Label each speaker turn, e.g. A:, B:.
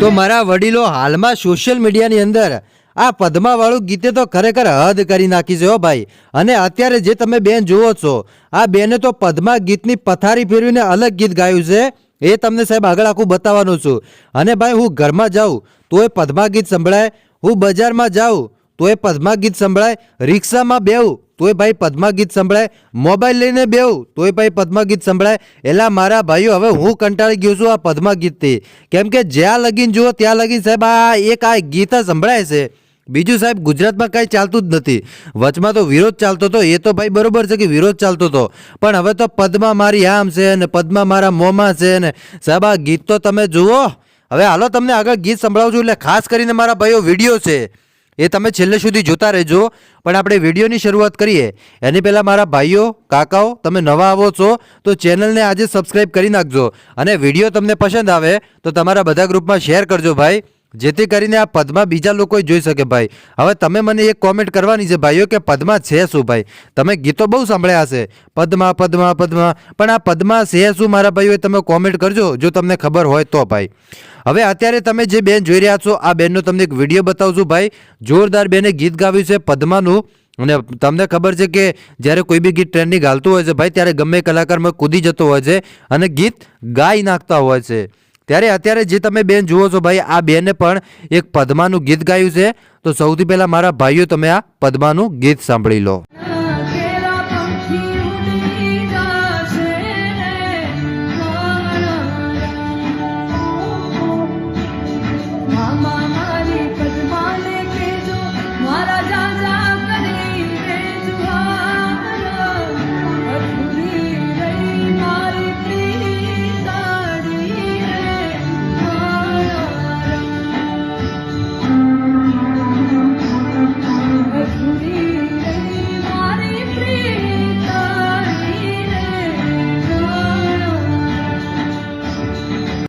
A: તો મારા વડીલો હાલમાં સોશિયલ મીડિયાની અંદર આ પદ્માવાળું ગીતે તો ખરેખર હદ કરી નાખી છે હો ભાઈ. અને અત્યારે જે તમે બેન જુઓ છો, આ બેને તો પદ્મા ગીતની પથારી ફેરવીને અલગ ગીત ગાયું છે. એ તમને સાહેબ આગળ આખું બતાવવાનું છું. અને ભાઈ હું ઘરમાં જાઉં, તોય પદ્મા ગીત સંભળાય. હું બજારમાં જાઉં તોય પદ્મા ગીત સંભળાય, રિક્ષામાં બેવું તોય ભાઈ પદ્મા ગીત સંભળાય, મોબાઈલ લઈને બેવું તોય ભાઈ પદ્મા ગીત સંભળાય. એલા મારા ભાઈઓ, હવે હું કંટાળી ગયો છું આ પદ્મા ગીતથી. કેમ કે જ્યાં લગીન જુઓ, ત્યાં લગીન સાહેબ આ એક આ ગીત સંભળાય છે. બીજું સાહેબ ગુજરાતમાં કાંઈ ચાલતું જ નથી. વચમાં તો વિરોધ ચાલતો હતો, એ તો ભાઈ બરોબર છે કે વિરોધ ચાલતો હતો. પણ હવે તો પદ્મા મારી આમ છે ને પદ્મા મારા મોંમાં છે ને સાહેબ આ ગીત તો તમે જુઓ. હવે હાલો તમને આગળ ગીત સંભળાવું છું એટલે ખાસ કરીને મારા ભાઈઓ વીડિયો છે. એ તમે છેલ્લે સુધી જોતા રહેજો. પણ આપણે વિડીયોની શરૂઆત કરીએ. એની પહેલાં મારા ભાઈઓ, કાકાઓ, તમે નવા આવો છો, તો ચેનલને આજે સબસ્ક્રાઈબ કરી નાખજો. અને વીડિયો તમને પસંદ આવે, તો તમારા બધા ગ્રુપમાં શેર કરજો ભાઈ. જેથી કરીને આ પદમાં બીજા લોકો જોઈ શકે ભાઈ. હવે તમે મને એક કોમેન્ટ કરવાની છે ભાઈઓ કે પદમાં છે શું ભાઈ? તમે ગીતો બહુ સાંભળ્યા હશે. પદમાં પદમાં, પદ્મા. પણ આ પદમાં છે શું મારા ભાઈઓએ તમે કોમેન્ટ કરજો, જો તમને ખબર હોય તો ભાઈ. હવે અત્યારે તમે જે બેન જોઈ રહ્યા છો, આ બેનનો તમને એક વીડિયો બતાવું છું ભાઈ. જોરદાર બેને ગીત ગાવ્યું છે પદ્માનું. અને તમને ખબર છે કે જ્યારે કોઈ બી ગીત ટ્રેન્ડિંગ હાલતું હોય છે ભાઈ, ત્યારે ગમે કલાકારમાં કૂદી જતો હોય છે અને ગીત ગાઈ નાખતા હોય છે. ત્યારે અત્યારે જે તમે બેન જુઓ છો ભાઈ, આ બેને પણ એક પદ્માનું ગીત ગાયું છે. તો સૌથી પહેલાં મારા ભાઈઓ, તમે આ પદ્માનું ગીત સાંભળી લો.